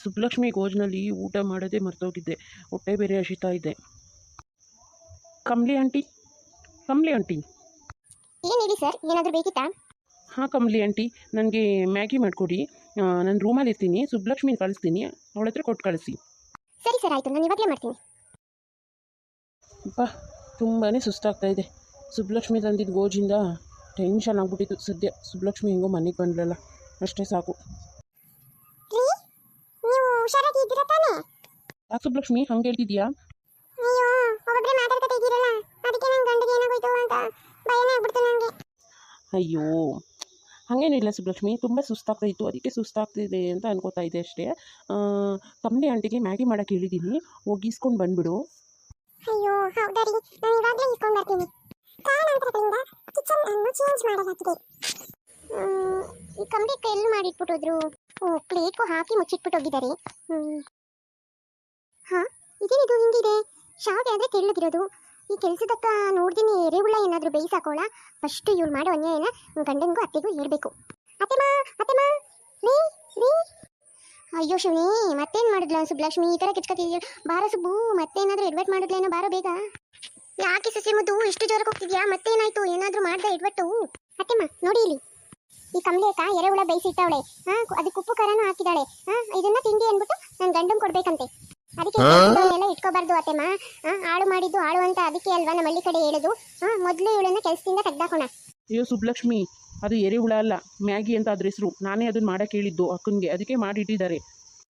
ಸುಬ್ಬಲಕ್ಷ್ಮಿ ಗೋಜ್ನಲ್ಲಿ ಊಟ ಮಾಡೋದೇ ಮರ್ತೋಗಿದ್ದೆ. ಹೊಟ್ಟೆ ಬೇರೆ ಹಸಿತಾ ಇದೆ. Kamali aunty Kamali aunty. ಏನು ಹೇಳಿ ಸರ್? ಏನಾದರೂ ಬೇಕಿತ್ತಾ? ಹಾಂ ಕಮಲಿ ಆಂಟಿ ನನಗೆ ಮ್ಯಾಗಿ ಮಾಡಿಕೊಡಿ. ನಾನು ರೂಮಲ್ಲಿ ಇರ್ತೀನಿ. ಸುಬ್ಬಲಕ್ಷ್ಮಿ ಕಳಿಸ್ತೀನಿ. ಅವಳ ಹತ್ರ ಕೊಟ್ಟು ಕಳಿಸಿ. ಸರಿ ಸರ್ ಆಯಿತು. ನಾನು ಇವಾಗಲೇ ಮಾಡ್ತೀನಿ. ಅಪ್ಪ ತುಂಬಾ ಸುಸ್ತಾಗ್ತಾ ಇದೆ. ಸುಬ್ಬಲಕ್ಷ್ಮಿ ತಂದಿದ್ದ ಗೋಜಿಂದ ಟೆನ್ಷನ್ ಆಗ್ಬಿಟ್ಟಿತ್ತು ಸದ್ಯ. ಸುಬ್ಬಲಕ್ಷ್ಮಿ ಹೆಂಗೋ ಮನೆಗೆ ಬಂದ್ಲಲ್ಲ ಅಷ್ಟೇ ಸಾಕು. ಯಾಕೆ ಹಾಗೆ ಹಂಗೆ ಹೇಳ್ತಿದ್ಯಾ? ಅಯ್ಯೋ ಒಬ್ಬೊಬ್ಬರೇ ಸುಬ್ಲಕ್ಷ್ಮಿ ಇದ್ದೀರಲ್ಲ ಅದಕ್ಕೆ ನನ್ನ ಗಂಡಗೆ ಏನಾಗೋಯ್ತು ಅಂತ ಭಯನೇ ಆಗ್ಬಿಡ್ತು ನನಗೆ ಅಯ್ಯೋ ಹಾಗೇನಿಲ್ಲ ಸುಬ್ಲಕ್ಷ್ಮಿ ತುಂಬ ಸುಸ್ತಾಗ್ತಾ ಇತ್ತು ಅದಕ್ಕೆ ಸುಸ್ತಾಗ್ತಿದೆ ಅಂತ ಅನ್ಕೋತಾ ಇದೆ ಅಷ್ಟೇ. ಕಮ್ಮಿ ಆಂಟಿಗೆ ಮ್ಯಾಗಿ ಮಾಡಕ್ಕೆ ಹೇಳಿದ್ದೀನಿ ಹೋಗಿ ಇಸ್ಕೊಂಡು ಬಂದ್ಬಿಡು. ಅಯ್ಯೋ ಹೌದಾ ರೀ ನಾನು ಇವಾಗಲೇ ಇಸ್ಕೊಂಡು ಬರ್ತೀನಿ. ಕಾರಣಾಂತರಗಳಿಂದ ಕಿಚನ್ ಅನ್ನು ಚೇಂಜ್ ಮಾಡಲಾಗಿದೆ. ಈ ಕಂಬಿ ಎಲ್ಲಿ ಮಾಡಿಟ್ಬಿಟ್ಟೋದ್ರು. ಓ ಪ್ಲೇಟ್ಗೂ ಹಾಕಿ ಮುಚ್ಚಿಟ್ಬಿಟ್ಟು ಹೋಗಿದ್ದಾರೆ. ಹಾ? ಇದೇನಿದು? ಹಿಂಗಿದೆ? ಶಾವಿಗೆ ಆದರೆ ತೆಳ್ಳಗಿರೋದು ಈ ಕೆಲಸದಕ್ಕ ನೋಡ್ತೀನಿ, ಎರೆಹುಳ ಏನಾದರೂ ಬೇಯಿಸಾಕೋಳ. ಫಸ್ಟ್ ಇವ್ಳು ಮಾಡೋ ಅನ್ಯಾಯನ ಗಂಡನಿಗೂ ಅತ್ತೆಗೂ ಹೇಳ್ಬೇಕು. ಅತ್ತೆಮ್ಮ ಅತ್ತೆಮ್ಮ! ರೀ ರೀ ಅಯ್ಯೋ ಶಿವನಿ ಮತ್ತೇನು ಮಾಡಿದ್ಲ ಸುಬ್ಲಕ್ಷ್ಮಿ ಈ ಥರ ಕಿಚ್ಕತಿದ್ಯ. ಬಾರ ಸುಬ್ಬು, ಮತ್ತೇನಾದರೂ ಎಡ್ವರ್ಟ್ ಮಾಡಿದ್ಲೇನೋ ಬಾರೋ ಬೇಗ. ಯಾಕೆ ಸಸಿ ಮುದ್ದು, ಇಷ್ಟು ಜೋರಕ್ಕೆ ಹೋಗ್ತಿದ್ಯಾ? ಮತ್ತೇನಾಯ್ತು? ಏನಾದ್ರೂ ಮಾಡ್ದೆ ಎಡ್ವಟ್ಟು ಅತ್ತೆಮ್ಮ, ನೋಡಿ ಇಲ್ಲಿ. ಈ ಕಮಲೇಕ ಎರೆಹುಳ ಬೇಯಿಸಿಟ್ಟವಳೆ. ಹಾ, ಅದಕ್ಕೆ ಉಪ್ಪು ಖಾರನೂ ಹಾಕಿದಾಳೆ. ಹಾ, ಇದನ್ನ ತಿಂಡಿ ಅಂದ್ಬಿಟ್ಟು ನನ್ನ ಗಂಡನ್ ಕೊಡ್ಬೇಕಂತೆ. ಅದಕ್ಕೆ ಎಲ್ಲ ಇಟ್ಕೋಬಾರ್ದು ಅತ್ತೆಮ್ಮ. ಹಾಳು ಮಾಡಿದ್ದು ಹಾಳು ಅಂತ ಅದಕ್ಕೆ ಅಲ್ವಾ ನಮ್ಮ ಹಳ್ಳಿ ಕಡೆ ಹೇಳುದು. ಹಾ ಮೊದಲು ಇವಳನ್ನ ಕೆಲಸದಿಂದ ತೆಗ್ದಾಕೋಣ. ಅಯ್ಯೋ ಸುಬ್ಬಲಕ್ಷ್ಮಿ ಅದು ಎರೆಹುಳ ಅಲ್ಲ ಮ್ಯಾಗಿ ಅಂತ ಅದ್ರ ಹೆಸರು. ನಾನೇ ಅದನ್ನ ಮಾಡಕ್ಕೆ ಹೇಳಿದ್ದು ಅಕ್ಕನಿಗೆ ಅದಕ್ಕೆ ಮಾಡಿಟ್ಟಿದ್ದಾರೆ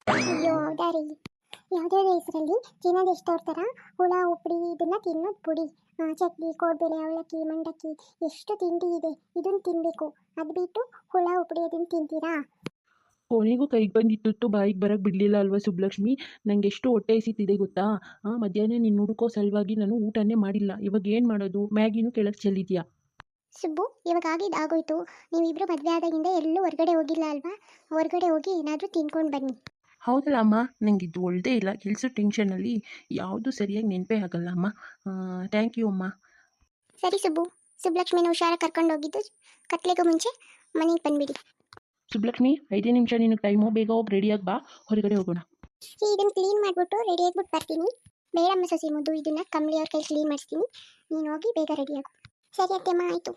ಅಯ್ಯೋ ಹೌದಾ ರೀ? ಯಾವುದ್ಯಾವುದೇ ಹೆಸರಲ್ಲಿ? ತಿನ್ನೋದು ಎಷ್ಟು ತೋರ್ತಾರ ಹುಳ ಉಪ್ಪಡಿ ಇದನ್ನ ತಿನ್ನೋದು ಪುಡಿ. ಆ, ಚಟ್ನಿ ಕೋಡ್ಬೇಳೆ ಅವಲಕ್ಕಿ ಮಂಡಕ್ಕಿ ಎಷ್ಟು ತಿಂಡಿ ಇದೆ ಇದನ್ನ ತಿನ್ಬೇಕು. ಅದ್ಬಿಟ್ಟು ಹುಳ ಉಪ್ಪಡಿ ಅದನ್ನ ತಿಂತೀರಾ? ಕೊನೆಗೂ ಕೈಗೆ ಬಂದಿತ್ತು ಬಾಯಿಗೆ ಬರೋಕ್ಕೆ ಬಿಡಲಿಲ್ಲ ಅಲ್ವಾ ಸುಬ್ಬಲಕ್ಷ್ಮಿ ನನಗೆ ಎಷ್ಟು ಹೊಟ್ಟೆ ಎಸಿತಿದೆ ಗೊತ್ತಾ? ಆ ಮಧ್ಯಾಹ್ನ ನೀನು ಹುಡುಕೋ ಸಲುವಾಗಿ ನಾನು ಊಟನೇ ಮಾಡಿಲ್ಲ. ಇವಾಗ ಏನು ಮಾಡೋದು? ಮ್ಯಾಗಿನೂ ಕೆಳಕ್ಕೆ ಚೆಲ್ಲಿದ್ಯಾ? ಸುಬ್ಬು ಇವಾಗ ಆಗಿದ್ದು ಆಗೋಯ್ತು. ನೀವಿಬ್ಬರು ಮದುವೆ ಆದಾಗಿಂದ ಎಲ್ಲೂ ಹೊರಗಡೆ ಹೋಗಿಲ್ಲ ಅಲ್ವಾ? ಹೊರಗಡೆ ಹೋಗಿ ಏನಾದರೂ ತಿನ್ಕೊಂಡು ಬನ್ನಿ. ಹೌದಲ್ಲ ಅಮ್ಮ ನನಗೆ ಇದು ಒಳ್ದೇ ಇಲ್ಲ. ಕೆಲಸ ಟೆನ್ಷನಲ್ಲಿ ಯಾವುದು ಸರಿಯಾಗಿ ನೆನಪೇ ಆಗಲ್ಲ ಅಮ್ಮ. ಥ್ಯಾಂಕ್ ಯು ಅಮ್ಮ. ಸರಿ ಸುಬ್ಬು. ಸುಬ್ಬಲಕ್ಷ್ಮಿನ ಹುಷಾರಾಗಿ ಕರ್ಕೊಂಡು ಹೋಗಿದ್ದು. ಕತ್ಲೆಗೂ ಮುಂಚೆ ಮನೆಗೆ ಬಂದ್ಬಿಡಿ. ಸುಬ್ಬಲಕ್ಷ್ಮಿ ಐದೇ ನಿಮಿಷ ನಿನಗೆ ಟೈಮು ಬೇಗ ಹೋಗಿ ರೆಡಿಯಾಗಿ ಬಾ ಹೊರಗಡೆ ಹೋಗೋಣ. ಇದನ್ನ ಕ್ಲೀನ್ ಮಾಡಿಬಿಟ್ಟು ರೆಡಿ ಆಗ್ಬಿಟ್ಟು ಬರ್ತೀನಿ. ಬೇಡಮ್ಮ ಸಸಿ ಮುದ್ದು, ಇದನ್ನ ಕಮ್ಮಿ ಅವ್ರ ಕೈ ಕ್ಲೀನ್ ಮಾಡಿಸ್ತೀನಿ. ನೀನು ಹೋಗಿ ಬೇಗ ರೆಡಿ ಆಗು. ಸರಿ ಅತ್ತೆಮ್ಮ, ಆಯಿತು.